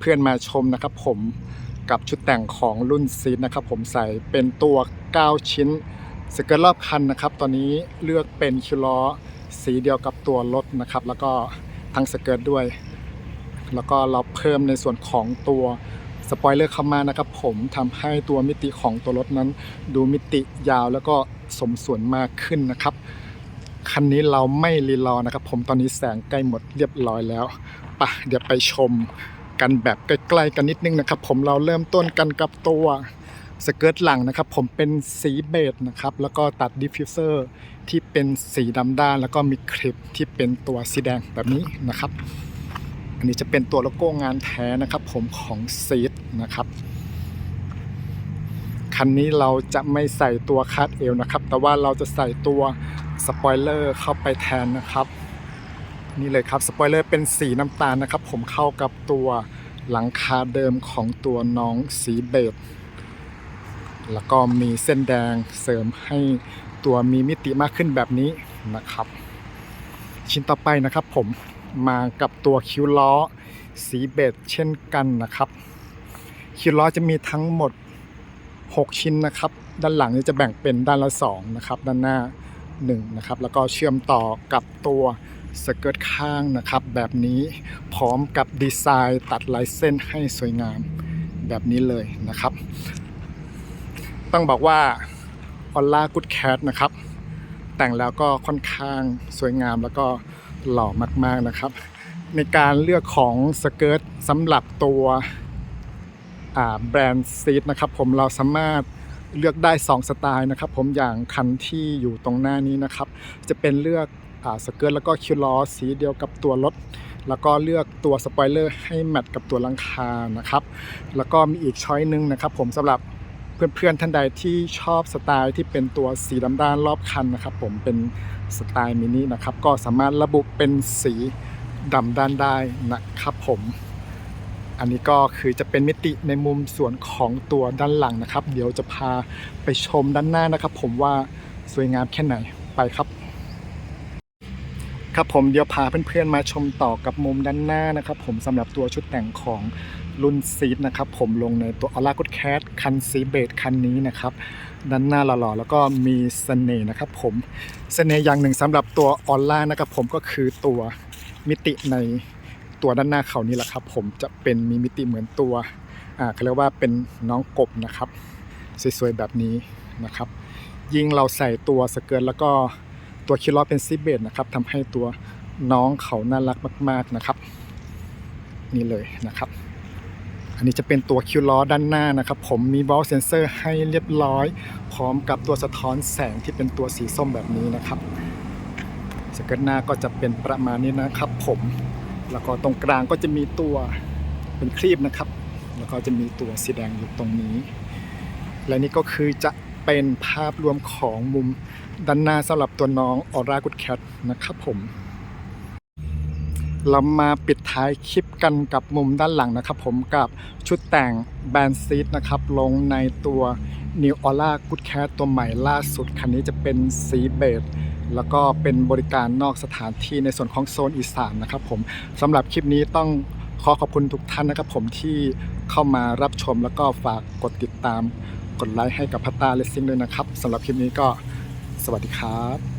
เพื่อนๆมาชมนะครับผมกับชุดแต่งของรุ่นซีดนะครับผมใส่เป็นตัว 9 ชิ้นสเกิร์ตรอบคันนะครับ ตอนนี้เลือกเป็นคิวล้อสีเดียวกับตัวรถนะครับ แล้วก็ทั้งสเกิร์ตด้วย แล้วก็เราเพิ่มในส่วนของตัวสปอยเลอร์เข้ามานะครับผมทำให้ตัวมิติของตัวรถนั้น ดูมิติยาวแล้วก็สมส่วนมากขึ้นนะครับ คันนี้เราไม่รีรอนะครับ ผมตอนนี้แสงใกล้หมดเรียบร้อยแล้วปะเดี๋ยวไปชม กันแบบใกล้ๆกันนิดนึงนะครับ ผมเราเริ่มต้นกันกับตัวสเกิร์ตหลังนะครับ ผมเป็นสีเบจนะครับ แล้วก็ตัดดิฟฟิวเซอร์ที่เป็นสีดำด้าน แล้วก็มีคลิปที่เป็นตัวสีแดงแบบนี้นะครับ อันนี้จะเป็นตัวโลโก้งานแท้นะครับ ผมของซีดนะครับคันนี้เราจะไม่ใส่ตัวคาดเอวนะครับ แต่ว่าเราจะใส่ตัวสปอยเลอร์เข้าไปแทนนะครับ นี่เลยครับสปอยเลอร์เป็นสีน้ำตาลนะครับ ผมเข้ากับตัวหลังคาเดิมของตัวน้องสีเบจแล้วก็มีเส้นแดงเสริมให้ตัวมีมิติมากขึ้นแบบนี้นะครับ ชิ้นต่อไปนะครับผมมากับตัวคิ้วล้อสีเบจเช่นกันนะครับ คิ้วล้อจะมีทั้งหมด 6 ชิ้นนะครับ ด้านหลังจะแบ่งเป็นด้านละ 2 นะครับ ด้านหน้า 1 นะครับ แล้วก็เชื่อมต่อกับตัว สเกิร์ตข้างนะครับ แบบนี้พร้อมกับดีไซน์ตัดลายเส้นให้สวยงามแบบนี้เลยนะครับ ต้องบอกว่าออลล่ากุดแคทนะครับ แต่งแล้วก็ค่อนข้างสวยงามแล้วก็หล่อมากๆนะครับ ในการเลือกของสเกิร์ตสำหรับตัวแบรนด์ซีดนะครับผมเราสามารถเลือกได้ 2 สไตล์นะครับ ผมอย่างคันที่อยู่ตรงหน้านี้นะครับ จะเป็นเลือก สเกิร์ตแล้วก็คิวล้อสีเดียวกับตัวรถ แล้วก็เลือกตัวสปอยเลอร์ให้แมทกับตัวลังคานะครับ แล้วก็มีอีกช้อยหนึงนะครับ ผมสำหรับเพื่อนๆท่านใดที่ชอบสไตล์ที่เป็นตัวสีดำด้านรอบคันนะครับ ผมเป็นสไตล์มินินะครับ ก็สามารถระบุเป็นสีดำด้านได้นะครับผมอันนี้ก็คือจะเป็นมิติในมุมส่วนของตัวด้านหลังนะครับ เดี๋ยวจะพาไปชมด้านหน้านะครับ ผมว่าสวยงามแค่ไหนไปครับ ครับผมเดี๋ยวพาเพื่อนๆมาชมต่อกับมุมด้านหน้านะครับผมสำหรับตัวชุดแต่งของรุ่นซีดนะครับผมลงในตัวอ l ล a กุดแคทคันซีเบดคันนี้นะครับด้านหน้าหล่อๆแล้วก็มีเสน่ห์นะครับผมเสน่ห์อย่างหนึ่งสำหรับตัวออลล่านะครับผมก็คือตัวมิติในตัวด้านหน้าเขานี่แหละครับ ผมจะเป็นมีมิติเหมือนตัวอ่าเขาเรียกว่าเป็นน้องกบนะครับสวยๆแบบนี้นะครับ ยิ่งเราใส่ตัวสเกิร์ตแล้วก็ ตัวคิลอเป็นซิเบตนะครับทำให้ตัวน้องเขาน่ารักมาก ๆนะครับ นี่เลยนะครับ อันนี้จะเป็นตัวคิวล้อด้านหน้านะครับ ผมมีบอลเซนเซอร์ให้เรียบร้อย พร้อมกับตัวสะท้อนแสงที่เป็นตัวสีส้มแบบนี้นะครับสเกิร์ตหน้าก็จะเป็นประมาณนี้นะครับ ผมแล้วก็ตรงกลางก็จะมีตัวเป็นครีบนะครับ แล้วก็จะมีตัวสีแดงอยู่ตรงนี้ และนี่ก็คือจะ เป็นภาพรวมของมุมด้านหน้าสำหรับตัวน้องออร่ากุดแคทนะครับผมเรามาปิดท้ายคลิปกันกับมุมด้านหลังนะครับผมกับชุดแต่งแบรนด์ซีดนะครับลงในตัว New Aura Good Cat ตัวใหม่ล่าสุด คันนี้จะเป็นสีเบจแล้วก็เป็นบริการนอกสถานที่ในส่วนของโซนอีสานนะครับผมสำหรับคลิปนี้ต้องขอขอบคุณทุกท่านนะครับผมที่เข้ามารับชมแล้วก็ฝากกดติดตาม กดไลค์ให้กับพัตตาเลสซิ่งด้วยนะครับสำหรับคลิปนี้ก็สวัสดีครับ